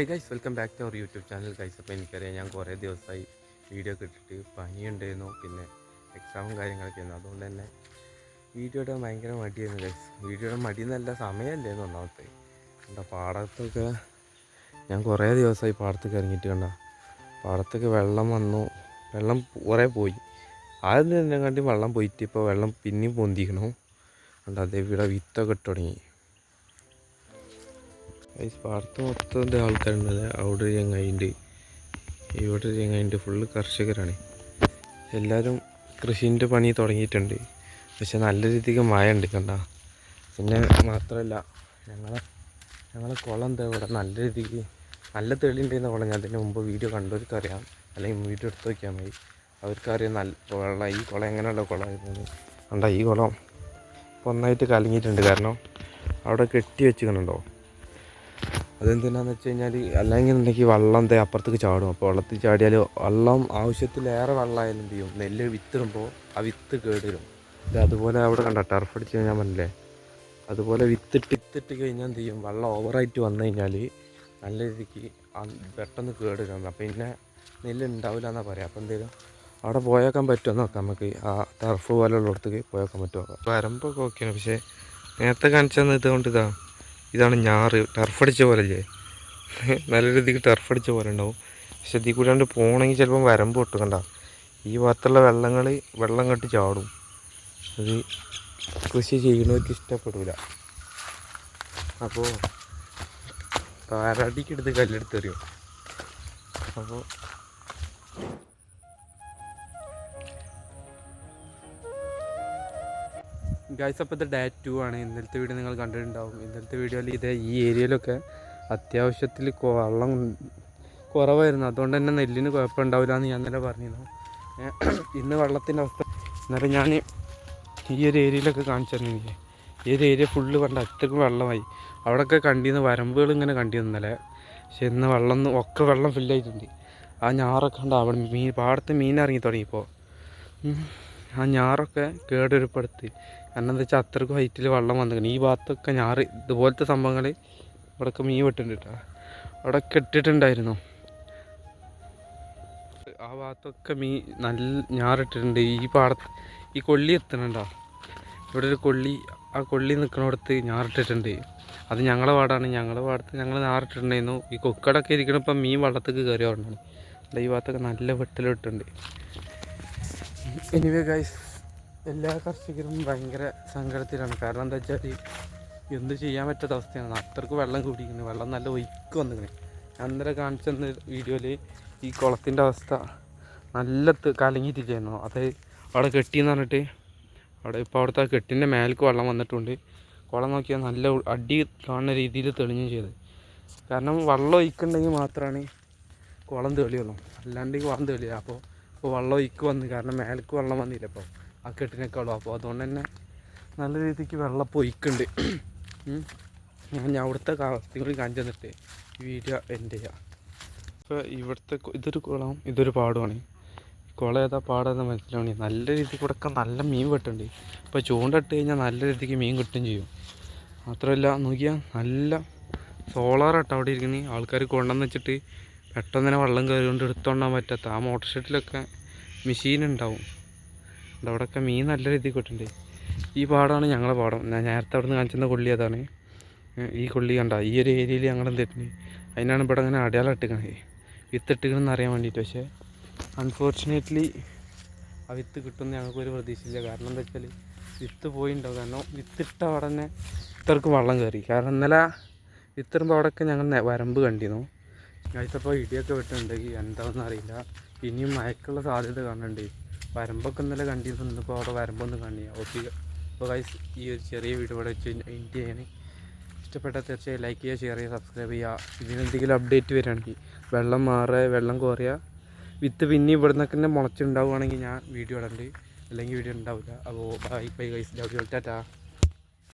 Hey guys welcome back to our YouTube channel guys അപ്പോൾ എനിക്കറിയാം ഞാൻ കുറേ ദിവസമായി വീഡിയോ ഒക്കെ ഇട്ടിട്ട് പനിയുണ്ടായിരുന്നു പിന്നെ എക്സാമും കാര്യങ്ങളൊക്കെ ആയിരുന്നു. അതുകൊണ്ട് തന്നെ വീഡിയോ ഇടാൻ ഭയങ്കര മടിയായിരുന്നു ഗൈസ് വീഡിയോ ഇടാൻ മടി എന്നല്ല സമയമല്ലായിരുന്നു ഒന്നാമത്തെ. കണ്ട പാടത്തൊക്കെ ഞാൻ കുറേ ദിവസമായി പാടത്തൊക്കെ ഇറങ്ങിയിട്ട് കണ്ട. പാടത്തൊക്കെ വെള്ളം വന്നു. വെള്ളം കുറേ പോയി. ആദ്യം തന്നെ കണ്ടി വെള്ളം പോയിട്ട് ഇപ്പോൾ വെള്ളം പിന്നെയും പൊന്തിക്കണു. കണ്ട അതേ ഇവിടെ വിത്തൊക്കെ ഇട്ട് തുടങ്ങി. പാടത്ത് മൊത്തം ഇത് ആൾക്കാരുണ്ട് അവിടെ ഒരു ചങ്ങായിണ്ട്. ഇവിടെ ഒരു ചങ്ങായിണ്ട്. ഫുള്ള് കർഷകരാണ്. എല്ലാവരും കൃഷീന്റെ പണി തുടങ്ങിയിട്ടുണ്ട്. പക്ഷെ നല്ല രീതിക്ക് മഴ ഉണ്ട് കണ്ട. പിന്നെ മാത്രമല്ല ഞങ്ങളെ ഞങ്ങളെ കുളം എന്താ ഇവിടെ നല്ല രീതിക്ക് നല്ല തെളിയുണ്ടെന്ന് കുളം ഞാൻ അതിന് മുമ്പ് വീഡിയോ കണ്ടവർക്ക് അറിയാം അല്ലെങ്കിൽ വീഡിയോ എടുത്ത് നോക്കിയാൽ മതി. അവർക്കറിയാം നല്ല വെള്ളം ഈ കുളം എങ്ങനെയുള്ള കുളമായിരുന്നു കണ്ട ഈ കുളം ഒന്നായിട്ട് കലങ്ങിയിട്ടുണ്ട്. കാരണം അവിടെ കെട്ടി വെച്ചിട്ടുണ്ടോ അതെന്തിനാന്ന് വെച്ച് കഴിഞ്ഞാൽ അല്ലെങ്കിൽ ഉണ്ടെങ്കിൽ വെള്ളം ദേ അപ്പുറത്തേക്ക് ചാടും. അപ്പോൾ വെള്ളത്തിൽ ചാടിയാൽ വെള്ളം ആവശ്യത്തിലേറെ വെള്ളമായാലും എന്ത് ചെയ്യും? നെല്ല് വിത്തിടുമ്പോൾ ആ വിത്ത് കേടുവരും. ഇത് അതുപോലെ അവിടെ കണ്ട ടർഫ് അടിച്ച് കഴിഞ്ഞാൽ മനല്ലേ അതുപോലെ വിത്തിട്ട് വിത്തിട്ട് കഴിഞ്ഞാൽ എന്ത് ചെയ്യും? വെള്ളം ഓവറായിട്ട് വന്നു കഴിഞ്ഞാൽ നല്ല രീതിക്ക് പെട്ടെന്ന് കേടുവരും. അപ്പം പിന്നെ നെല്ല് ഉണ്ടാവില്ല എന്നാണ് പറയാം അപ്പോൾ എന്തെങ്കിലും അവിടെ പോയേക്കാൻ പറ്റുമോ നോക്കാം നമുക്ക്. ആ ടർഫ് പോലെയുള്ള അടുത്തേക്ക് പോയേക്കാൻ പറ്റുമോ വരമ്പൊക്കെ ഓക്കെയാണ് പക്ഷേ നേരത്തെ കാണിച്ചാൽ ഇതുകൊണ്ട് ഇതാ. ഇതാണ് ഞാറ്. ടർഫടിച്ച പോലെ അല്ലേ നല്ല രീതിക്ക് ടർഫടിച്ച പോലെ ഉണ്ടാവും. പക്ഷെ ഇതിൽ കൂടാണ്ട് പോകണമെങ്കിൽ ചിലപ്പം വരമ്പ് പൊട്ട് കണ്ട. ഈ ഭാഗത്തുള്ള വെള്ളങ്ങൾ വെള്ളം കെട്ടി ചാടും. അത് കൃഷി ചെയ്യുന്നവർക്ക് ഇഷ്ടപ്പെടില്ല അപ്പോൾ താരടിക്കെടുത്ത് കല്ലെടുത്തെറിയും അപ്പോൾ ഗായ്സ് അപ്പോൾ ഇത് ഡേ ടു ആണ്. ഇന്നലത്തെ വീഡിയോ നിങ്ങൾ കണ്ടിട്ടുണ്ടാവും. ഇന്നലത്തെ വീഡിയോയിൽ ഇത് ഈ ഏരിയയിലൊക്കെ അത്യാവശ്യത്തിൽ വെള്ളം കുറവായിരുന്നു. അതുകൊണ്ട് തന്നെ നെല്ലിന് കുഴപ്പമുണ്ടാവില്ല എന്ന് ഞാൻ ഇന്നലെ പറഞ്ഞിരുന്നു. ഇന്ന് വെള്ളത്തിന്റെ അവസ്ഥ. എന്നാലും ഞാൻ ഈ ഒരു ഏരിയയിലൊക്കെ കാണിച്ചു തന്നെ എനിക്ക് ഈ ഒരു ഏരിയ ഫുള്ള് കണ്ട അത്രയ്ക്കും വെള്ളമായി. അവിടെയൊക്കെ കണ്ടിരുന്ന വരമ്പുകൾ ഇങ്ങനെ കണ്ടിരുന്നു ഇന്നലെ. പക്ഷെ ഇന്ന് വെള്ളം ഒക്കെ വെള്ളം ഫില്ലായിട്ടുണ്ട് ആ ഞാറൊക്കെ ഉണ്ട് അവിടെ മീൻ പാടത്ത് മീൻ ഇറങ്ങി തുടങ്ങിയപ്പോൾ ആ ഞാറൊക്കെ കേടൊരുപ്പെടുത്ത്. കാരണം എന്താ വെച്ചാൽ അത്രയ്ക്ക് ഹൈറ്റിൽ വെള്ളം വന്നിരിക്കണം ഈ ഭാഗത്തൊക്കെ ഞാറ് ഇതുപോലത്തെ സംഭവങ്ങൾ ഇവിടെയൊക്കെ മീൻ വെട്ടുണ്ട് കേട്ടോ അവിടെ കെട്ടിട്ടുണ്ടായിരുന്നു ആ ഭാഗത്തൊക്കെ മീൻ നല്ല ഞാറിട്ടിട്ടുണ്ട് ഈ പാടത്ത് ഈ കൊള്ളി എത്തണുണ്ടോ ഇവിടെ ഒരു കൊള്ളി ആ കൊള്ളി നിൽക്കണോടത്ത് ഞാറിട്ടിട്ടുണ്ട് അത് ഞങ്ങളെ പാടാണ്. ഞങ്ങളുടെ പാടത്ത് ഞങ്ങൾ ഞാറിട്ടിട്ടുണ്ടായിരുന്നു ഈ കൊക്കടൊക്കെ ഇരിക്കണപ്പം മീൻ വെള്ളത്തേക്ക് കയറി കൊണ്ടാണ് ഈ ഭാഗത്തൊക്കെ നല്ല വെട്ടലിട്ടുണ്ട് എനിവേ ഗൈസ് എല്ലാ കർഷകരും ഭയങ്കര സങ്കടത്തിലാണ്. കാരണം എന്താ വെച്ചാൽ എന്ത് ചെയ്യാൻ പറ്റാത്ത അവസ്ഥയാണ്. അത്രയ്ക്ക് വെള്ളം കൂടിയിരിക്കുന്നത് വെള്ളം നല്ല ഒഴുക്ക് വന്നിരിക്കുന്നത് അന്നേരം കാണിച്ചെന്ന വീഡിയോയിൽ ഈ കുളത്തിന്റെ അവസ്ഥ നല്ല കലങ്ങിയിട്ടില്ലായിരുന്നു. അത് അവിടെ കെട്ടിയെന്ന് പറഞ്ഞിട്ട് അവിടെ ഇപ്പോൾ അവിടുത്തെ കെട്ടിന്റെ മേലേക്ക് വെള്ളം വന്നിട്ടുണ്ട്. കുളം നോക്കിയാൽ നല്ല അടി കാണുന്ന രീതിയിൽ തെളിഞ്ഞും ചെയ്ത്. കാരണം വെള്ളം ഒഴിക്കുന്നുണ്ടെങ്കിൽ മാത്രമാണ് കുളം തെളിയുള്ളൂ. അല്ലാണ്ട് ഈ കുളം തെളിയുക അപ്പോൾ ഇപ്പോൾ വെള്ളം ഒഴിക്ക് വന്ന് കാരണം മേലേക്ക് വെള്ളം വന്നില്ല ഇപ്പോൾ ആ കെട്ടിനേക്കാളും. അപ്പോൾ അതുകൊണ്ട് തന്നെ നല്ല രീതിക്ക് വെള്ളം പൊയ്ക്കുണ്ട്. ഞാൻ അവിടുത്തെ കാലാവസ്ഥയും കൂടി കാണിച്ചു തന്നിട്ട് വീഡിയോ എന്റെ ഇപ്പോൾ ഇവിടുത്തെ ഇതൊരു കുളം ഇതൊരു പാടമാണ് കുളം ഏതാ പാടാന്ന് മനസ്സിലാവണേ നല്ല രീതിക്ക് ഇവിടെയൊക്കെ നല്ല മീൻ വെട്ടുണ്ട്. ഇപ്പോൾ ചൂണ്ടിട്ട് കഴിഞ്ഞാൽ നല്ല രീതിക്ക് മീൻ കിട്ടുകയും ചെയ്യും. മാത്രമല്ല നോക്കിയാൽ നല്ല സോളാറാട്ടോ അവിടെ ഇരിക്കുന്നത് ആൾക്കാർ കൊണ്ടുവന്ന് വെച്ചിട്ട് പെട്ടെന്ന് തന്നെ വെള്ളം കയറിക്കൊണ്ട് എടുത്തോണ്ടാൻ പറ്റാത്ത. ആ മോട്ടോർ ഷെഡിലൊക്കെ മെഷീൻ ഉണ്ടാവും. ഉണ്ട് അവിടെയൊക്കെ മീൻ നല്ല രീതിയിൽ കിട്ടുന്നുണ്ട് ഈ പാടമാണ് ഞങ്ങളെ പാടം. ഞാൻ നേരത്തെ അവിടെ നിന്ന് കാണിച്ചിരുന്ന കൊള്ളി അതാണ്. ഈ കൊള്ളി കണ്ട ഈ ഒരു ഏരിയയിൽ ഞങ്ങൾ എന്തിട്ടുണ്ട്? അതിനാണ് ഇവിടെ അങ്ങനെ അടയാളം ഇട്ടിക്കണത് വിത്ത് ഇട്ടിക്കണമെന്ന് അറിയാൻ വേണ്ടിയിട്ട്. പക്ഷേ അൺഫോർച്ചുനേറ്റ്ലി ആ വിത്ത് കിട്ടുമെന്ന് ഞങ്ങൾക്കൊരു പ്രതീക്ഷയില്ല. കാരണം എന്താ വെച്ചാൽ വിത്ത് പോയിണ്ടാവും. കാരണം വിത്തിട്ട അവിടെ തന്നെ ഇത്രക്ക് വെള്ളം കയറി. കാരണം ഇന്നലെ വിത്തിടുമ്പോൾ അവിടെയൊക്കെ ഞങ്ങൾ വരമ്പ് കണ്ടിരുന്നു. കഴിച്ചപ്പോൾ ഇടിയൊക്കെ വിട്ടുണ്ടെങ്കിൽ എന്താണെന്ന് അറിയില്ല. ഇനിയും മയക്കുള്ള സാധ്യത കാണുന്നുണ്ട്. വരമ്പൊക്കെ ഇന്നലെ കണ്ടിരുന്നു. ഇന്നിപ്പോൾ അവിടെ വരമ്പൊന്നും കാണില്ല. ഓക്കെ അപ്പോൾ ഗൈസ് ഈ ഒരു ചെറിയ വീഡിയോ ഇവിടെ വെച്ച് എൻഡ് ചെയ്യണേ. ഇഷ്ടപ്പെട്ടാൽ തീർച്ചയായും ലൈക്ക് ചെയ്യുക ഷെയർ ചെയ്യുക സബ്സ്ക്രൈബ് ചെയ്യുക. ഇതിനെന്തെങ്കിലും അപ്ഡേറ്റ് വരികയാണെങ്കിൽ വെള്ളം മാറുക വെള്ളം കുറയുക. വിത്ത് പിന്നെ ഇവിടെ നിന്നൊക്കെ തന്നെ മുളച്ചുണ്ടാവുകയാണെങ്കിൽ ഞാൻ വീഡിയോ ഇടണ്ട്. അല്ലെങ്കിൽ വീഡിയോ ഉണ്ടാവില്ല അപ്പോൾ bye bye guys love you Tata